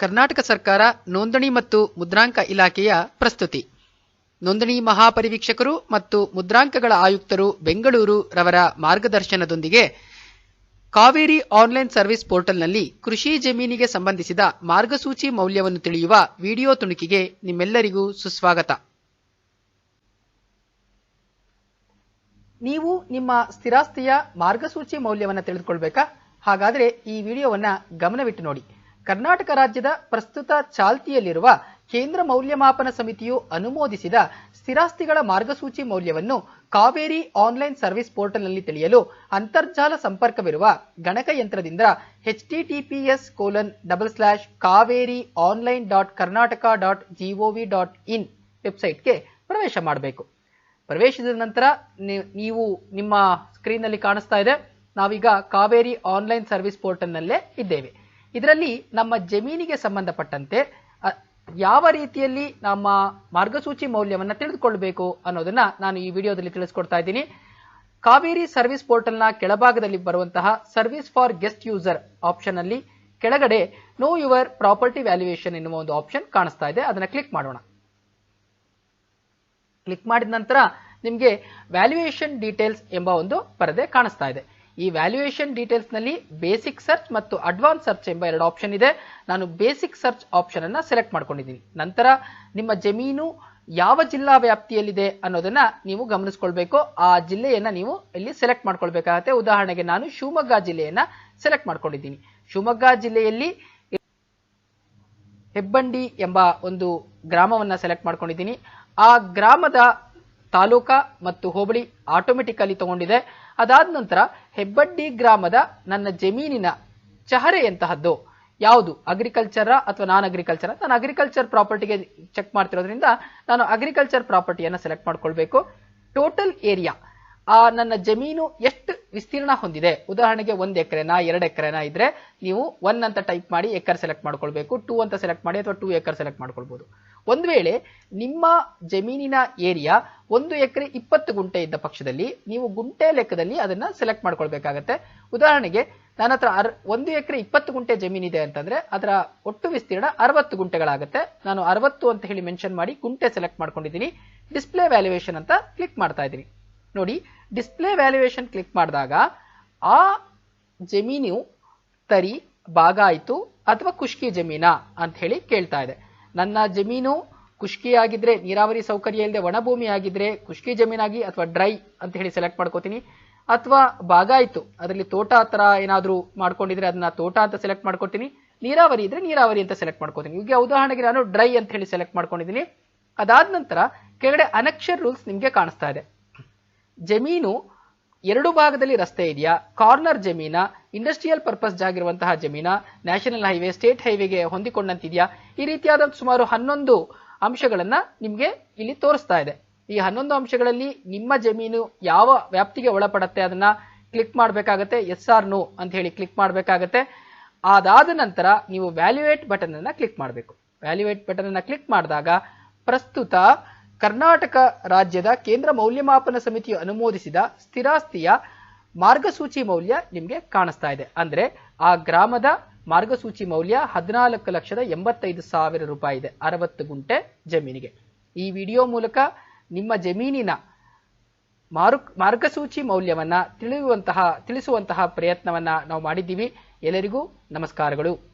ಕರ್ನಾಟಕ ಸರ್ಕಾರ ನೋಂದಣಿ ಮತ್ತು ಮುದ್ರಾಂಕ ಇಲಾಖೆಯ ಪ್ರಸ್ತುತಿ. ನೋಂದಣಿ ಮಹಾಪರಿವೀಕ್ಷಕರು ಮತ್ತು ಮುದ್ರಾಂಕಗಳ ಆಯುಕ್ತರು ಬೆಂಗಳೂರು ರವರ ಮಾರ್ಗದರ್ಶನದೊಂದಿಗೆ ಕಾವೇರಿ ಆನ್ಲೈನ್ ಸರ್ವಿಸ್ ಪೋರ್ಟಲ್ನಲ್ಲಿ ಕೃಷಿ ಜಮೀನಿಗೆ ಸಂಬಂಧಿಸಿದ ಮಾರ್ಗಸೂಚಿ ಮೌಲ್ಯವನ್ನು ತಿಳಿಯುವ ವಿಡಿಯೋ ತುಣುಕಿಗೆ ನಿಮ್ಮೆಲ್ಲರಿಗೂ ಸುಸ್ವಾಗತ. ನೀವು ನಿಮ್ಮ ಸ್ಥಿರಾಸ್ತಿಯ ಮಾರ್ಗಸೂಚಿ ಮೌಲ್ಯವನ್ನು ತಿಳಿದುಕೊಳ್ಬೇಕಾ? ಹಾಗಾದರೆ ಈ ವಿಡಿಯೋವನ್ನು ಗಮನವಿಟ್ಟು ನೋಡಿ. ಕರ್ನಾಟಕ ರಾಜ್ಯದ ಪ್ರಸ್ತುತ ಚಾಲ್ತಿಯಲ್ಲಿರುವ ಕೇಂದ್ರ ಮೌಲ್ಯಮಾಪನ ಸಮಿತಿಯು ಅನುಮೋದಿಸಿದ ಸ್ಥಿರಾಸ್ತಿಗಳ ಮಾರ್ಗಸೂಚಿ ಮೌಲ್ಯವನ್ನು ಕಾವೇರಿ ಆನ್ಲೈನ್ ಸರ್ವಿಸ್ ಪೋರ್ಟಲ್ನಲ್ಲಿ ತಿಳಿಯಲು ಅಂತರ್ಜಾಲ ಸಂಪರ್ಕವಿರುವ ಗಣಕಯಂತ್ರದಿಂದ HTTPS colon double slash Kaveri online dot Karnataka dot GOV dot in ವೆಬ್ಸೈಟ್ಗೆ ಪ್ರವೇಶ ಮಾಡಬೇಕು. ಪ್ರವೇಶಿಸಿದ ನಂತರ ನೀವು ನಿಮ್ಮ ಸ್ಕ್ರೀನ್ನಲ್ಲಿ ಕಾಣಿಸ್ತಾ ಇದೆ. ನಾವೀಗ ಕಾವೇರಿ ಆನ್ಲೈನ್ ಸರ್ವಿಸ್ ಪೋರ್ಟಲ್ನಲ್ಲೇ ಇದ್ದೇವೆ. ಇದರಲ್ಲಿ ನಮ್ಮ ಜಮೀನಿಗೆ ಸಂಬಂಧಪಟ್ಟಂತೆ ಯಾವ ರೀತಿಯಲ್ಲಿ ನಮ್ಮ ಮಾರ್ಗಸೂಚಿ ಮೌಲ್ಯವನ್ನು ತಿಳಿದುಕೊಳ್ಬೇಕು ಅನ್ನೋದನ್ನ ನಾನು ಈ ವಿಡಿಯೋದಲ್ಲಿ ತಿಳಿಸ್ಕೊಡ್ತಾ ಇದ್ದೀನಿ. ಕಾವೇರಿ ಸರ್ವಿಸ್ ಪೋರ್ಟಲ್ನ ಕೆಳಭಾಗದಲ್ಲಿ ಬರುವಂತಹ service for guest user option ಅಲ್ಲಿ ಕೆಳಗಡೆ ನೋ ಯುವರ್ ಪ್ರಾಪರ್ಟಿ ವ್ಯಾಲ್ಯೂಯೇಷನ್ ಎನ್ನುವ ಒಂದು ಆಪ್ಷನ್ ಕಾಣಿಸ್ತಾ ಇದೆ. ಅದನ್ನ ಕ್ಲಿಕ್ ಮಾಡೋಣ. ಕ್ಲಿಕ್ ಮಾಡಿದ ನಂತರ ನಿಮಗೆ ವ್ಯಾಲ್ಯೂಯೇಷನ್ ಡೀಟೇಲ್ಸ್ ಎಂಬ ಒಂದು ಪರದೆ ಕಾಣಿಸ್ತಾ ಇದೆ. ಈ ವ್ಯಾಲ್ಯೂಯೇಷನ್ ಡೀಟೇಲ್ಸ್ನಲ್ಲಿ ಬೇಸಿಕ್ ಸರ್ಚ್ ಮತ್ತು ಅಡ್ವಾನ್ಸ್ ಸರ್ಚ್ ಎಂಬ ಎರಡು ಆಪ್ಷನ್ ಇದೆ. ನಾನು ಬೇಸಿಕ್ ಸರ್ಚ್ ಆಪ್ಷನ್ ಅನ್ನ ಸೆಲೆಕ್ಟ್ ಮಾಡ್ಕೊಂಡಿದ್ದೀನಿ. ನಂತರ ನಿಮ್ಮ ಜಮೀನು ಯಾವ ಜಿಲ್ಲಾ ವ್ಯಾಪ್ತಿಯಲ್ಲಿದೆ ಅನ್ನೋದನ್ನ ನೀವು ಗಮನಿಸ್ಕೊಳ್ಬೇಕು. ಆ ಜಿಲ್ಲೆಯನ್ನ ನೀವು ಇಲ್ಲಿ ಸೆಲೆಕ್ಟ್ ಮಾಡ್ಕೊಳ್ಬೇಕಾಗತ್ತೆ. ಉದಾಹರಣೆಗೆ ನಾನು ಶಿವಮೊಗ್ಗ ಜಿಲ್ಲೆಯನ್ನ ಸೆಲೆಕ್ಟ್ ಮಾಡ್ಕೊಂಡಿದ್ದೀನಿ. ಶಿವಮೊಗ್ಗ ಜಿಲ್ಲೆಯಲ್ಲಿ ಹೆಬ್ಬಂಡಿ ಎಂಬ ಒಂದು ಗ್ರಾಮವನ್ನ ಸೆಲೆಕ್ಟ್ ಮಾಡ್ಕೊಂಡಿದ್ದೀನಿ. ಆ ಗ್ರಾಮದ ತಾಲೂಕಾ ಮತ್ತು ಹೋಬಳಿ ಆಟೋಮೆಟಿಕಲಿ ತಗೊಂಡಿದೆ. ಅದಾದ ನಂತರ ಹೆಬ್ಬಡ್ಡಿ ಗ್ರಾಮದ ನನ್ನ ಜಮೀನಿನ ಚಹರೆಯಂತಹದ್ದು ಯಾವುದು? ಅಗ್ರಿಕಲ್ಚರ ಅಥವಾ ನಾನ್ ಅಗ್ರಿಕಲ್ಚರ್ ನಾನು ಅಗ್ರಿಕಲ್ಚರ್ ಪ್ರಾಪರ್ಟಿಗೆ ಚೆಕ್ ಮಾಡ್ತಿರೋದ್ರಿಂದ ನಾನು ಅಗ್ರಿಕಲ್ಚರ್ ಪ್ರಾಪರ್ಟಿಯನ್ನು ಸೆಲೆಕ್ಟ್ ಮಾಡ್ಕೊಳ್ಬೇಕು. ಟೋಟಲ್ ಏರಿಯಾ ಆ ನನ್ನ ಜಮೀನು ಎಷ್ಟು ವಿಸ್ತೀರ್ಣ ಹೊಂದಿದೆ? ಉದಾಹರಣೆಗೆ ಒಂದು ಎಕರೆನಾ, ಎರಡು ಎಕರೆನಾ ಇದ್ರೆ ನೀವು ಒನ್ ಅಂತ ಟೈಪ್ ಮಾಡಿ ಎಕರ್ ಸೆಲೆಕ್ಟ್ ಮಾಡ್ಕೊಳ್ಬೇಕು ಟೂ ಅಂತ ಸೆಲೆಕ್ಟ್ ಮಾಡಿ ಅಥವಾ ಟೂ ಎಕರ್ ಸೆಲೆಕ್ಟ್ ಮಾಡ್ಕೊಳ್ಬಹುದು ಒಂದ್ ವೇಳೆ ನಿಮ್ಮ ಜಮೀನಿನ ಏರಿಯಾ ಒಂದು ಎಕರೆ ಇಪ್ಪತ್ತು ಗುಂಟೆ ಇದ್ದ ಪಕ್ಷದಲ್ಲಿ ನೀವು ಗುಂಟೆ ಲೆಕ್ಕದಲ್ಲಿ ಅದನ್ನ ಸೆಲೆಕ್ಟ್ ಮಾಡ್ಕೊಳ್ಬೇಕಾಗತ್ತೆ. ಉದಾಹರಣೆಗೆ ನನ್ನ ಹತ್ರ ಅರ್, ಒಂದು ಎಕರೆ ಇಪ್ಪತ್ತು ಗುಂಟೆ ಜಮೀನಿದೆ ಅಂತಂದ್ರೆ ಅದರ ಒಟ್ಟು ವಿಸ್ತೀರ್ಣ ಅರವತ್ತು ಗುಂಟೆಗಳಾಗುತ್ತೆ. ನಾನು ಅರವತ್ತು ಅಂತ ಹೇಳಿ ಮೆನ್ಷನ್ ಮಾಡಿ ಗುಂಟೆ ಸೆಲೆಕ್ಟ್ ಮಾಡ್ಕೊಂಡಿದ್ದೀನಿ. ಡಿಸ್ಪ್ಲೇ ವ್ಯಾಲ್ಯೂಯೇಷನ್ ಅಂತ ಕ್ಲಿಕ್ ಮಾಡ್ತಾ ಇದ್ದೀನಿ. ನೋಡಿ ಡಿಸ್ಪ್ಲೇ ವ್ಯಾಲ್ಯೂಯೇಷನ್ ಕ್ಲಿಕ್ ಮಾಡಿದಾಗ, ಆ ಜಮೀನು ತರಿ, ಭಾಗ ಆಯಿತು ಅಥವಾ ಖುಷ್ಕಿ ಜಮೀನಾ ಅಂತ ಹೇಳಿ ಕೇಳ್ತಾ ಇದೆ. ನನ್ನ ಜಮೀನು ಖುಷ್ಕಿ ಆಗಿದ್ರೆ, ನೀರಾವರಿ ಸೌಕರ್ಯ ಇಲ್ಲದೆ ಒಣಭೂಮಿ ಆಗಿದ್ರೆ ಖುಷ್ಕಿ ಜಮೀನಾಗಿ ಅಥವಾ ಡ್ರೈ ಅಂತ ಹೇಳಿ ಸೆಲೆಕ್ಟ್ ಮಾಡ್ಕೋತೀನಿ. ಅಥವಾ ಭಾಗ ಆಯಿತು, ಅದರಲ್ಲಿ ತೋಟ ಹತ್ರ ಏನಾದರೂ ಮಾಡ್ಕೊಂಡಿದ್ರೆ ಅದನ್ನ ತೋಟ ಅಂತ ಸೆಲೆಕ್ಟ್ ಮಾಡ್ಕೊತೀನಿ. ನೀರಾವರಿ ಇದ್ರೆ ನೀರಾವರಿ ಅಂತ ಸೆಲೆಕ್ಟ್ ಮಾಡ್ಕೋತೀನಿ. ಈಗ ಉದಾಹರಣೆಗೆ ನಾನು ಡ್ರೈ ಅಂತ ಹೇಳಿ ಸೆಲೆಕ್ಟ್ ಮಾಡ್ಕೊಂಡಿದ್ದೀನಿ. ಅದಾದ ನಂತರ ಕೆಳಗಡೆ ಅನಕ್ಷರ್ ರೂಲ್ಸ್ ನಿಮಗೆ ಕಾಣಿಸ್ತಾ ಇದೆ. ಜಮೀನು ಎರಡು ಭಾಗದಲ್ಲಿ ರಸ್ತೆ ಇದೆಯಾ? ಕಾರ್ನರ್ ಜಮೀನ? ಇಂಡಸ್ಟ್ರಿಯಲ್ ಪರ್ಪಸ್ ಜಾಗಿರುವಂತಹ ಜಮೀನ? ನ್ಯಾಷನಲ್ ಹೈವೇ ಸ್ಟೇಟ್ ಹೈವೇಗೆ ಹೊಂದಿಕೊಂಡಂತಿದೆಯಾ? ಈ ರೀತಿಯಾದ ಸುಮಾರು ಹನ್ನೊಂದು ಅಂಶಗಳನ್ನ ನಿಮಗೆ ಇಲ್ಲಿ ತೋರಿಸ್ತಾ ಇದೆ. ಈ ಹನ್ನೊಂದು ಅಂಶಗಳಲ್ಲಿ ನಿಮ್ಮ ಜಮೀನು ಯಾವ ವ್ಯಾಪ್ತಿಗೆ ಒಳಪಡತ್ತೆ ಅದನ್ನ ಕ್ಲಿಕ್ ಮಾಡಬೇಕಾಗತ್ತೆ. ಎಸ್ ಆರ್ ನೋ ಅಂತ ಹೇಳಿ ಕ್ಲಿಕ್ ಮಾಡಬೇಕಾಗತ್ತೆ. ಅದಾದ ನಂತರ ನೀವು ವ್ಯಾಲ್ಯೂಯೇಟ್ ಬಟನ್ ಅನ್ನ ಕ್ಲಿಕ್ ಮಾಡಬೇಕು. ವ್ಯಾಲ್ಯೂಯೇಟ್ ಬಟನ್ ಅನ್ನ ಕ್ಲಿಕ್ ಮಾಡಿದಾಗ ಪ್ರಸ್ತುತ ಕರ್ನಾಟಕ ರಾಜ್ಯದ ಕೇಂದ್ರ ಮೌಲ್ಯಮಾಪನ ಸಮಿತಿಯು ಅನುಮೋದಿಸಿದ ಸ್ಥಿರಾಸ್ತಿಯ ಮಾರ್ಗಸೂಚಿ ಮೌಲ್ಯ ನಿಮಗೆ ಕಾಣಿಸ್ತಾ ಇದೆ. ಅಂದ್ರೆ ಆ ಗ್ರಾಮದ ಮಾರ್ಗಸೂಚಿ ಮೌಲ್ಯ ಹದಿನಾಲ್ಕು ಲಕ್ಷದ ಎಂಬತ್ತೈದು ಸಾವಿರ ರೂಪಾಯಿ ಇದೆ, ಅರವತ್ತು ಗುಂಟೆ ಜಮೀನಿಗೆ. ಈ ವಿಡಿಯೋ ಮೂಲಕ ನಿಮ್ಮ ಜಮೀನಿನ ಮಾರು, ಮಾರ್ಗಸೂಚಿ ಮೌಲ್ಯವನ್ನ ತಿಳಿಯುವಂತಹ, ತಿಳಿಸುವಂತಹ ಪ್ರಯತ್ನವನ್ನ ನಾವು ಮಾಡಿದ್ದೀವಿ. ಎಲ್ಲರಿಗೂ ನಮಸ್ಕಾರಗಳು.